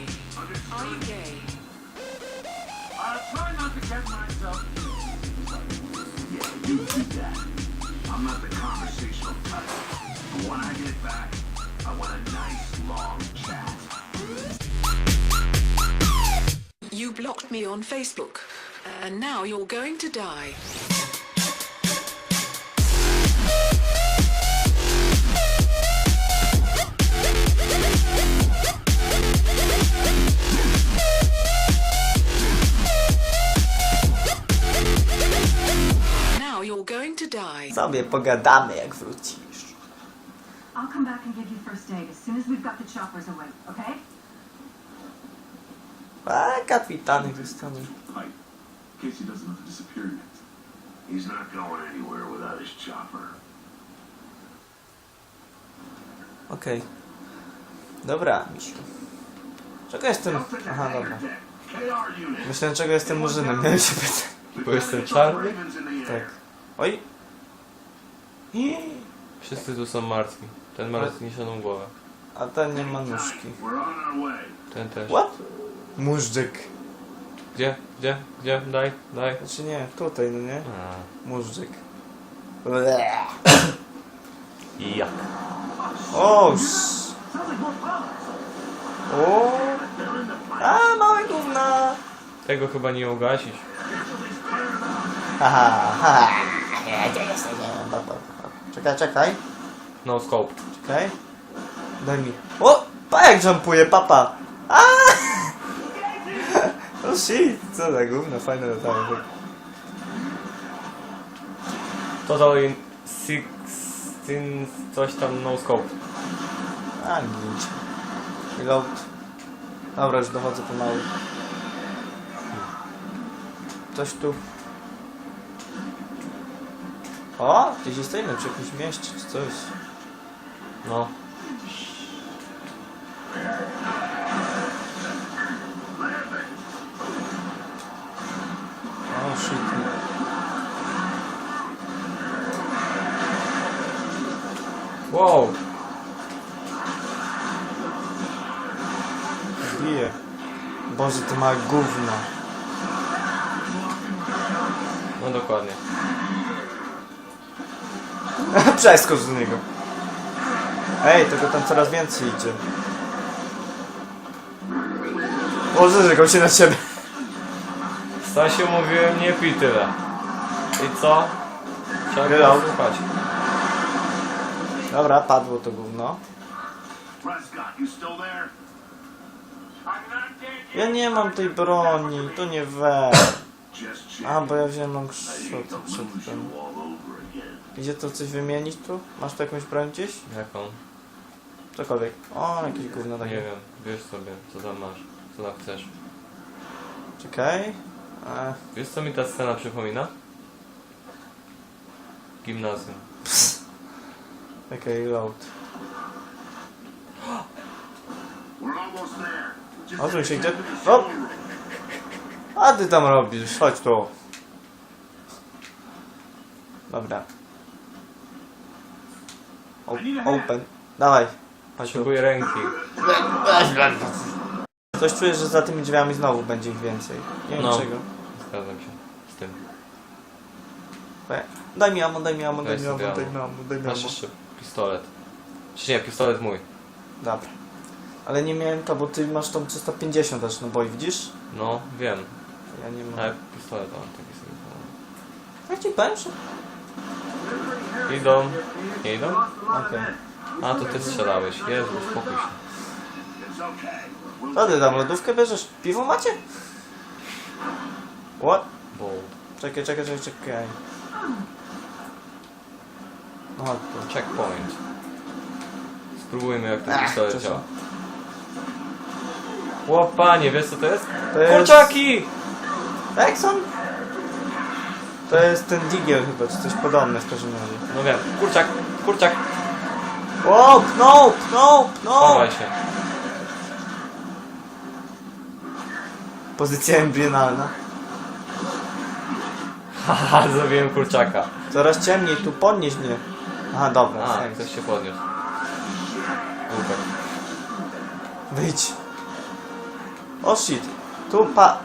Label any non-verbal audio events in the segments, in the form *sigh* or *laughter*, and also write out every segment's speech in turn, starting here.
me. Are you gay? Try not to get myself Yeah, you do that. I'm not the conversational type. But when I get back, I want a nice long chat. You blocked me on Facebook, and now you're going to die. Going to die. Sobie pogadamy jak wrócisz. I'll come back and give you first aid as soon as we've got the choppers away, okay? A kapitany Krystany. Pike, Casey doesn't have to disappear yet. He's not going anywhere without his chopper. Okej. Dobra, misiu. Czego jestem... Aha, dobra. KR unit. Myślałem, czego jestem murzynem, miałem się pytać. Bo jestem czarny? Tak. Oj. Wszyscy tu są martwi. Ten ma zniszczoną głowę. A ten nie ma nóżki. Ten też. What? Móżdżyk. Gdzie? Gdzie? Gdzie? Daj, daj. Znaczy nie, tutaj, no nie? Móżdżyk. jak? O, sz- o, a małe gówna. Tego chyba nie ugasić. Haha, haha. Nie, gdzie jesteś? Nie, dobra, dobra. Czekaj, czekaj, No scope. czekaj. Daj mi. O, pa jak jumpuje, papa. A! *laughs* O shit, co za gówno, fajne latanie. Total in 16 coś tam no scope. A, nic. Reload. Dobra, już dochodzę pomału. Coś tu. O, gdzieś jesteśmy przy jakimś mieście czy coś. No. O, shit. Wow! Bije. Boże, to ma gówno. No dokładnie. *laughs* Przeskocz do niego. Ej, tego tam coraz więcej idzie. Boże, żegał się na ciebie. Stasiu mówiłem nie pij tyle. I co? Trzeba go słuchać. Dobra, padło to gówno. Prescott, you still there? I'm not dead yet. Ja nie mam tej broni, to nie we. Just A, bo ja wziąłem to lose przedtem. you all over again. Idzie to coś wymienić tu? Masz tu jakąś broń gdzieś? Jaką? Cokolwiek. O, jakieś gówno Nie takie. wiem. Wiesz sobie, co tam masz. Co tam chcesz. Czekaj. E, Wiesz co mi ta scena przypomina? Gimnazjum. Okej, load. We're almost there. Just Odsuń się, gdzie... O! A ty tam robisz? Chodź tu. Dobra. O, open. Dawaj. Tu. Potrzebuję ręki. Coś czuję, że za tymi drzwiami znowu będzie ich więcej. Nie wiem No. czego. Zgadzam się z tym. E, Daj mi ammo, daj mi ammo, daj Weź mi ammo, sobie daj mi ammo, daj mi Masz ammo. jeszcze pistolet. Czy nie, pistolet mój. Dobra. Ale nie miałem to, bo ty masz tą 350 aż no boj, widzisz? No, wiem. Ja nie mam. Tak, pistolet mam taki sobie. Jak ci powiem, że... Idą. Nie idą? Okej. A, to ty strzelałeś. Jezu, uspokój się. Co ty tam, lodówkę bierzesz? Piwo macie? What? Bo... Czekaj, czekaj, czekaj, czekaj. No chodź tu. Checkpoint. Spróbujmy jak ten Ach, pistolet działa. Łopanie, wiesz co to jest? To jest... Kurczaki! Exxon? To jest ten digiel chyba, czy coś podobne w każdym razie. No wiem, kurczak, kurczak, O, no, no, no! chowaj się. Pozycja embrionalna. Haha, *laughs* zrobiłem kurczaka. Coraz ciemniej, tu podnieś mnie. Aha, dobra, A, thanks. ktoś się podniósł. Łupek. Wyjdź. O shit. Tu pa...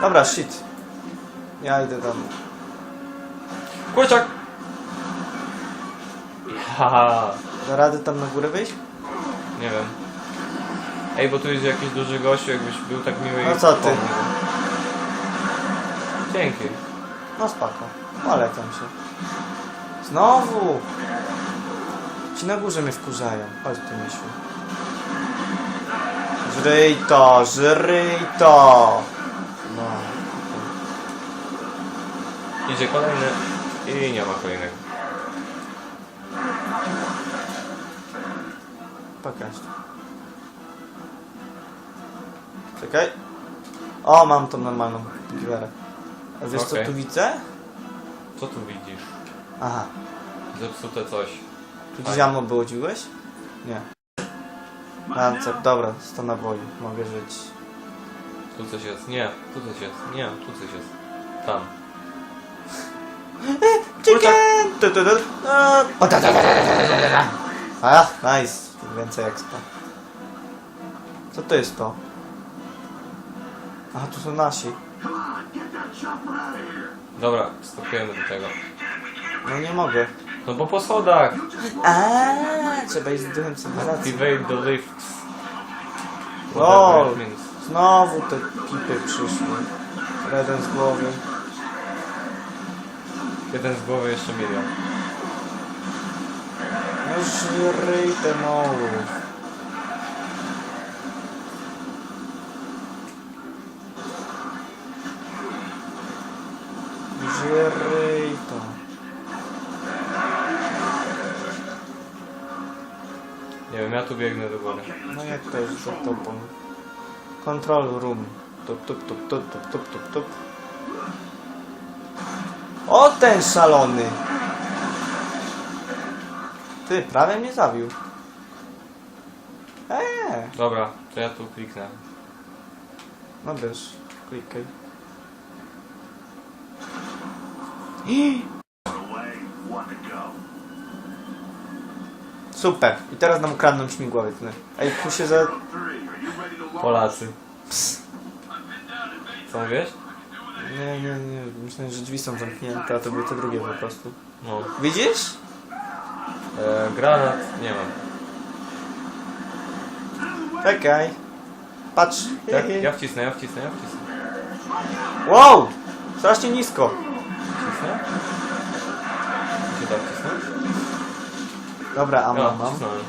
Dobra, shit. Ja idę tam. Kurczak! Haha, Da rady tam na górę wyjść? nie wiem. Ej, bo tu jest jakiś duży gościu, jakbyś był tak miły i No co ty? pomógł. Dzięki. No spoko. Polecam się. Znowu! Ci na górze mnie wkurzają. Chodź tu, misiu. Żryj to, żryj to! No. Idzie kolejny i nie ma kolejnego. Pokaż. Czekaj. O, mam tą normalną giwerę. A wiesz Okej. co tu widzę? Co tu widzisz? Aha. Zepsute coś. Tu gdzieś ammo było dziłeś? Nie. Lancer, dobra, 100 naboi, mogę żyć. Tu coś jest. Nie, tu coś jest. Nie, tu coś jest. Tam. Chicken! Tu, tu, tu. A, o, da, da, da, da, da, da, da. A, nice. Więcej expa. Co to jest to? Aha, tu są nasi. Come on, get that chopper out of here. Dobra, skakujemy do tego. No nie mogę. No bo po schodach! A, trzeba iść z duchem cywilizacji. Activate the lifts. Lol. Whatever it means. Znowu te pipy przyszły. Jeden z głowy. Jeden z głowy jeszcze milion. No żryj te. Żryj to. Nie wiem, ja tu biegnę do góry. No jak to jest za tobą? Control room. Tup, tup, tup, tup, tup, tup, tup, tup. O ten szalony! Ty, prawie mnie zabił. Eee, Dobra, to ja tu kliknę. no wiesz, klikaj. Super. I teraz nam kradną śmigłowiec. nie? Ej, tu się za... Polacy. Ps. Co mówisz? Nie, nie, nie. Myślałem, że drzwi są zamknięte, a to były te drugie po prostu. No. Widzisz? E, granat nie mam. Czekaj. Patrz. Ja, ja wcisnę, ja wcisnę, ja wcisnę. Wow! Strasznie nisko. Wcisnę? Czy tak wcisnąć? Dobra, a mam, mam. wcisnąłem.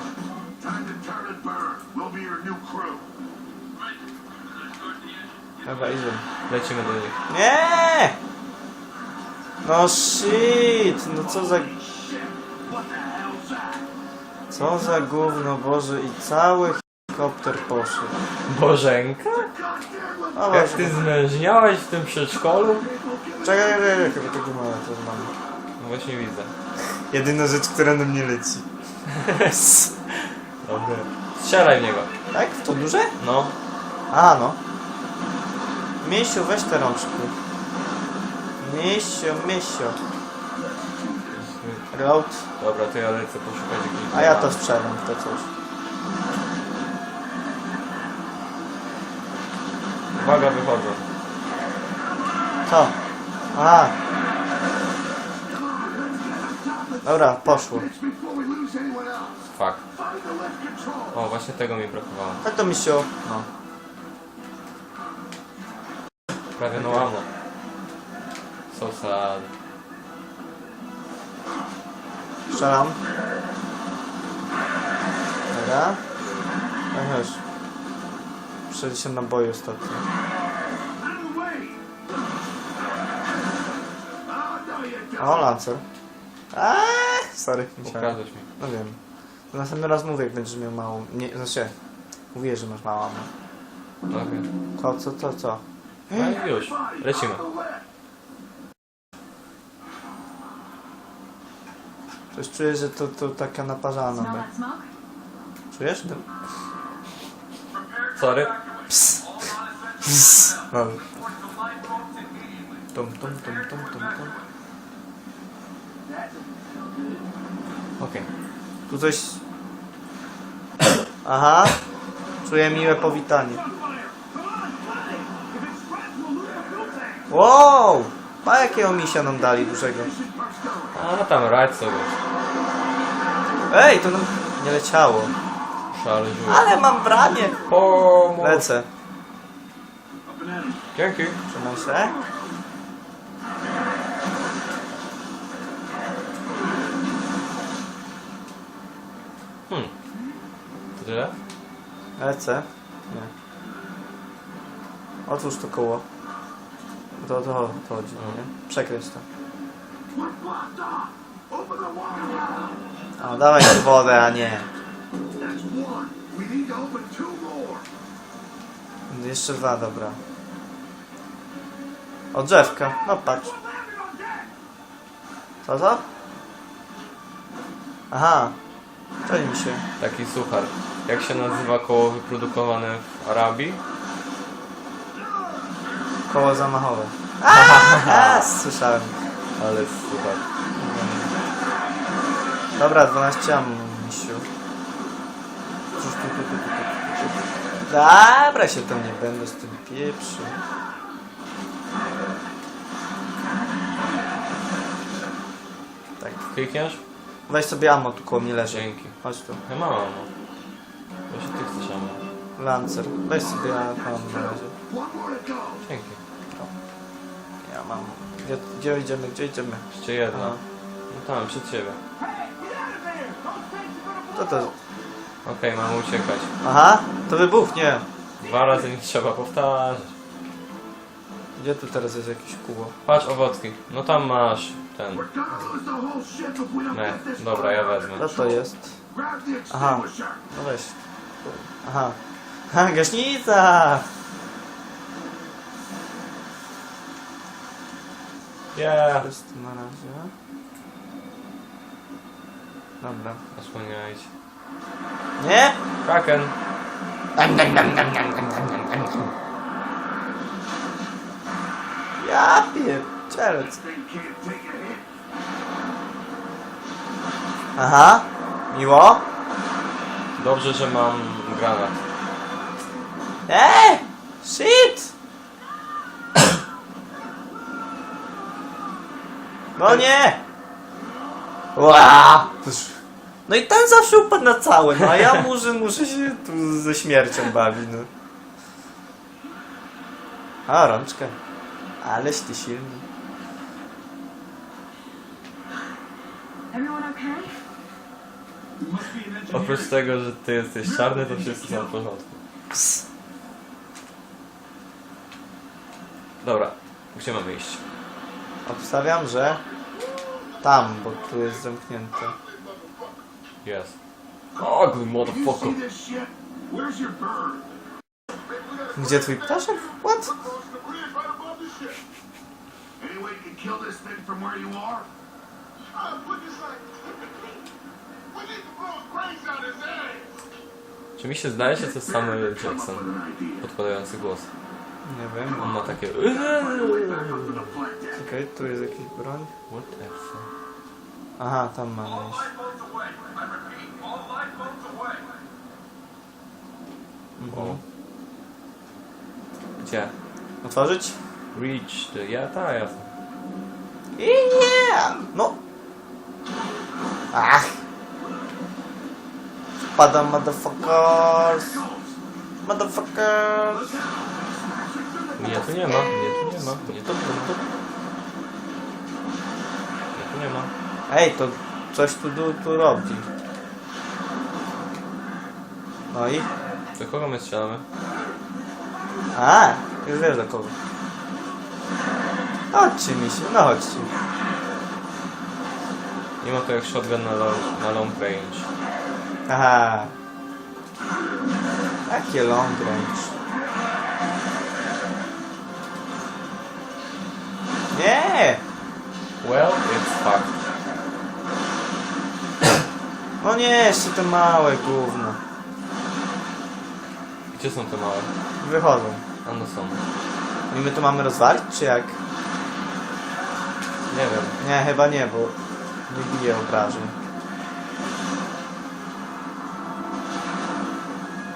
Time to turn and burn. We'll be your new crew. Dobra, idę. Lecimy do nich. Nie! No shit! No co za... Co za gówno, Boże. I cały helikopter poszedł. Bożenka? O Jak Boże. ty zmężniałeś w tym przedszkolu? Czekaj, czekaj, chyba tego mamy, to mamy. No właśnie widzę. Jedyna rzecz, która na mnie leci. Dobry. Strzelaj w niego. Tak? W to duże? No. A, no. Miesiu, weź te rączki. Miesio. Reload. Dobra, to ja lecę poszukać jakiejś... A ja to strzelam, to coś. Uwaga, wychodzą. Co? A. Dobra, poszło. Fuck. O, właśnie tego mi brakowało. Tak to misio. No. Prawie no amo. So sad. Strzelam. Dobra. No chodź. 60 naboi ostatnio. O, Lancer. Eee, sorry, myślałem. Ukradłeś mi. No wiem. To następny raz mówię, jak będziesz miał małą... Nie, znaczy... Mówię, że masz małą. No okej. Co, co, co, co? No i już. Lecimy. Coś czuję, że to, to taka naparzana. Be. smoke? Czujesz? To... Sorry. Ps. Ps. No. Tum, tum, tum, tum, tum, tum. Okej. Tu coś... Aha. Czuję miłe powitanie. Wow! A jakiego misia nam dali dużego? A tam radź sobie. Ej, to nam nie leciało. Szależuję. Ale mam branie. Pomóż. Lecę. Dzięki. Trzymaj się. Hmm. To tyle? Lecę. Nie. Otwórz to koło. To, to, to chodzi, no nie? Przekręć to. A, dawaj tu wodę, a nie. Jeszcze dwa, dobra. O, drzewka. No patrz. Co to? Aha. To mi się. Taki suchar. Jak się nazywa koło wyprodukowane w Arabii? Koło zamachowe. A, *laughs* słyszałem. Ale suchar. Dobra, 12 am, misiu. Dobra, się tam nie będę z tym pieprzył. Tak. Klikniesz? Weź sobie ammo, tu koło mnie leży. Dzięki. Chodź tu. Ja mam ammo. Właśnie ty chcesz ammo. Lancer. Weź sobie ammo na razie. Dzięki. Mam. Gdzie, gdzie idziemy, gdzie idziemy? Jeszcze jedna. Aha. No tam, przed ciebie. Co to? Okej, mamy uciekać. Aha, to wybuchnie. Dwa razy nie trzeba powtarzać. Gdzie tu teraz jest jakieś kóło? Patrz owocki. No tam masz ten. This dobra, ja wezmę. Co to jest? Aha. No weź. Aha. Ha, *laughs* gaśnica! Yeah. Jest na razie. Dobra. Osłaniajcie. Nie? Kraken. Ja hit. Aha. Miło? Dobrze, że mam granat. Eee! Shit! No nie! Ła! No i ten zawsze upadł na całe, no a ja muszę, muszę się tu ze śmiercią bawić, no. A, rączkę. Aleś ty silny. Everyone okay? Oprócz tego, że ty jesteś czarny, to wszyscy są w porządku. Ps. Dobra, gdzie mamy iść? Obstawiam, że tam, bo tu jest zamknięte. Jest. Ugly motherfucker. Gdzie twój ptaszek? What? Czy mi się Samuel Come up Jackson podkładający głos? Nie wiem. On ma takie... Czekaj, tu jest jakiś broń. What the fuck? Aha, tam mamy iść. I. O. Gdzie? Otworzyć? Reach the... Ja, tak, jasne. Yeah! No! Ach! Spadam, motherfuckers! Motherfuckers! Mnie tu nie ma, mnie tu nie ma, mnie tu, tu, tu. Mnie tu nie ma. Ej, to coś tu, tu, tu robi. No i? Do kogo my strzelamy? A, już wiesz do kogo. Chodźcie mi się, no chodźcie. Nie ma to jak shotgun na long, na long range. Aha. Jakie long range. Nie! Well, it's fucked. No nie, jeszcze te małe gówno. Gdzie są te małe? Wychodzą. A no są. I my to mamy rozwalić, czy jak? Nie wiem. Nie, chyba nie, bo nie bije obrażeń.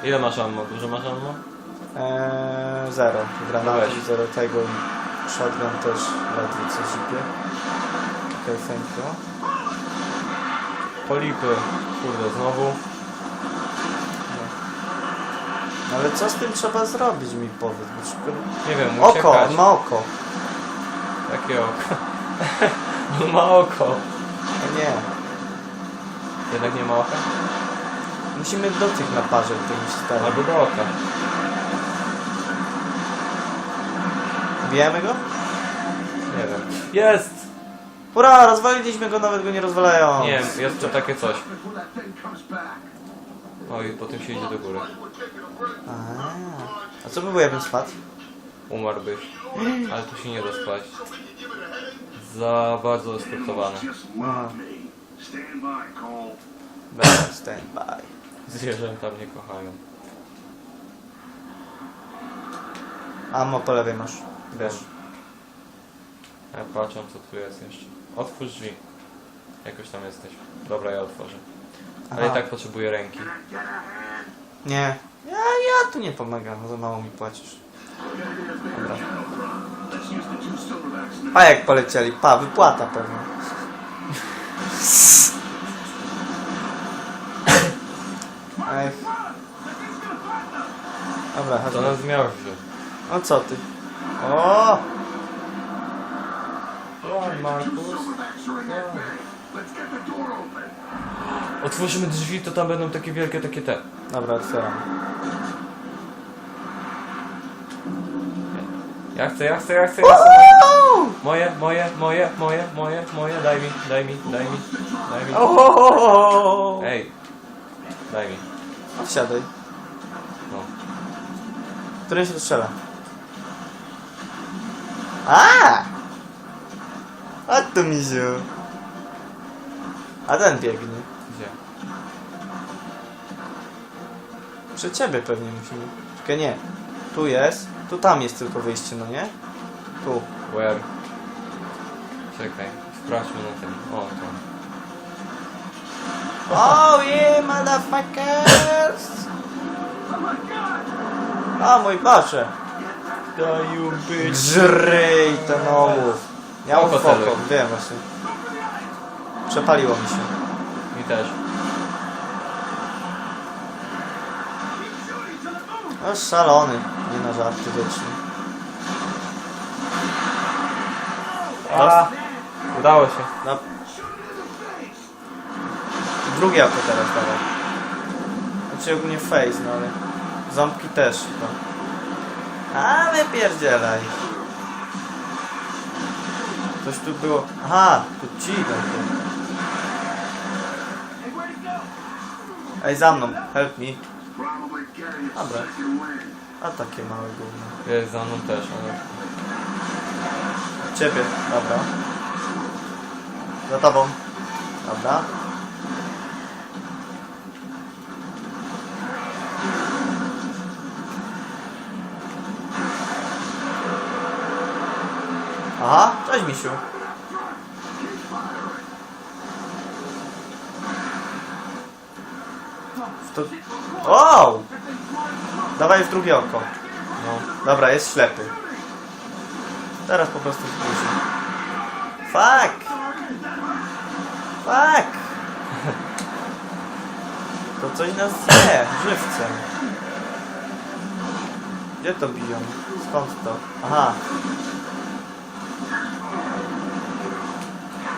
Ile masz ammo? Dużo masz ammo? Eee, zero. Granaty, Weź. zero tego. Shotgun też ledwo co zipie. Okej, okay. Polipy. Kurde, znowu. No ale co z tym trzeba zrobić mi powiedz, bo szybko... Nie wiem, Oko, uciekać. on ma oko. Jakie oko? *laughs* On ma oko. A nie. Jednak nie ma oka? Musimy do tych na parze tym stanie. Albo do oka. Bijemy go? Nie wiem. Jest! Hurra, rozwaliliśmy go, nawet go nie rozwalają. Nie wiem, jest to takie coś. Back. Oj, potem się idzie do góry. A. A, co by było, jakbym spadł? Umarłbyś. Ale tu się nie da spać. Za bardzo love me. Stand by. Zwierzęta mnie kochają. Ammo po lewej masz. Wiesz. Ja patrzę co tu jest jeszcze. Otwórz drzwi. Jakoś tam jesteś. Dobra, ja otworzę. Ale i Aha. tak potrzebuję ręki. Nie. Ja, ja tu nie pomagam, za mało mi płacisz. Dobra. Pa jak polecieli, pa, wypłata pewnie. Dobra, To chodźmy. nas zmiażdży. O co ty? O! Door open. Otworzymy drzwi, to tam będą takie wielkie, takie te. Dobra, otwieram. Ja chcę, ja chcę, ja chcę, ja chcę. Moje, moje, moje, moje, moje, moje, daj mi, daj mi, daj mi, daj mi. Ej, daj mi. Wsiadaj. No. Którym się strzela? A! A tu misiu. A ten biegnie. Gdzie? Przy ciebie pewnie musimy. Czekaj, nie. Tu jest. Tu tam jest tylko wyjście, no nie? Tu. Where? Czekaj, sprawdźmy na tym. O, to. Oh yeah, motherfuckers! O mój Boże! Daju być. Żryj ten ołów! Miał Oko foko, celuj. wiem właśnie. Przepaliło mi się. Mi też. No szalony, nie na żarty wiecznie. A, udało się. No. Drugie oko teraz dawaj. Znaczy ogólnie face, no ale... Ząbki też chyba. Ale pierdzielaj. Coś tu było... Aha, tu ci tu. Ej, za mną, help me. Dobra. A takie małe gówno. Jest za mną też, ale... Ciebie, dobra. Za tobą. Dobra. Aha, cześć misiu. To... Wow! Dawaj w drugie oko. No. Dobra, jest ślepy. Teraz po prostu wpuści. Fuck! Fuck! To coś nas zje, żywcem. Gdzie to biją? Skąd to? Aha,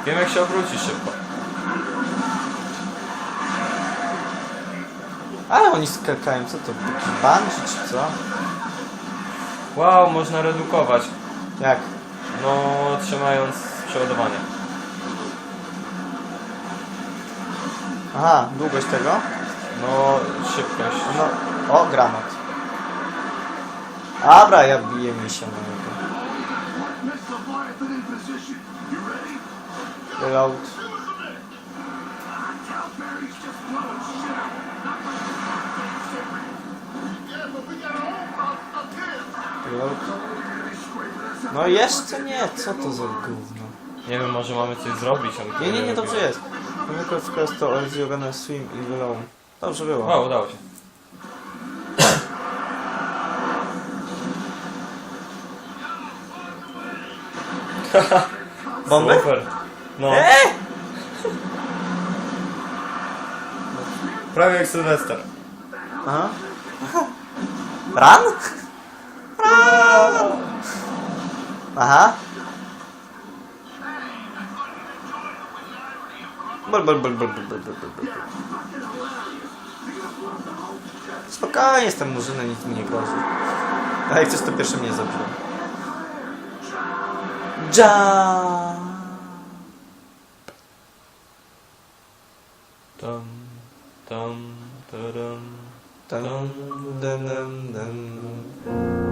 Wiem jak się obrócić szybko. ale oni skakają, co to? Bungee czy co? Wow, można redukować. Jak? No, trzymając przeładowanie. Aha, długość tego? No, szybkość. No, o, granat. Dobra, ja biję misia mojego. Miss Reload. Reload. No jeszcze nie, co to za gówno? Nie wiem, może mamy coś zrobić, ale... Nie, nie, nie, dobrze jest. Chemical Quest to Origin Runner Swim i Reload. Dobrze było. O, udało się. Bombę? Super. No. Eee! Prawie jak Sylwester. Aha. Ran? Ran! Aha. Bl, bl, bl, bl, bl, bl, bl, bl. Spokojnie, jestem murzyny, nic mi nie grozi. A jak coś, to pierwszy mnie zabił. Jump! dum dum da dum dum dum dum dum.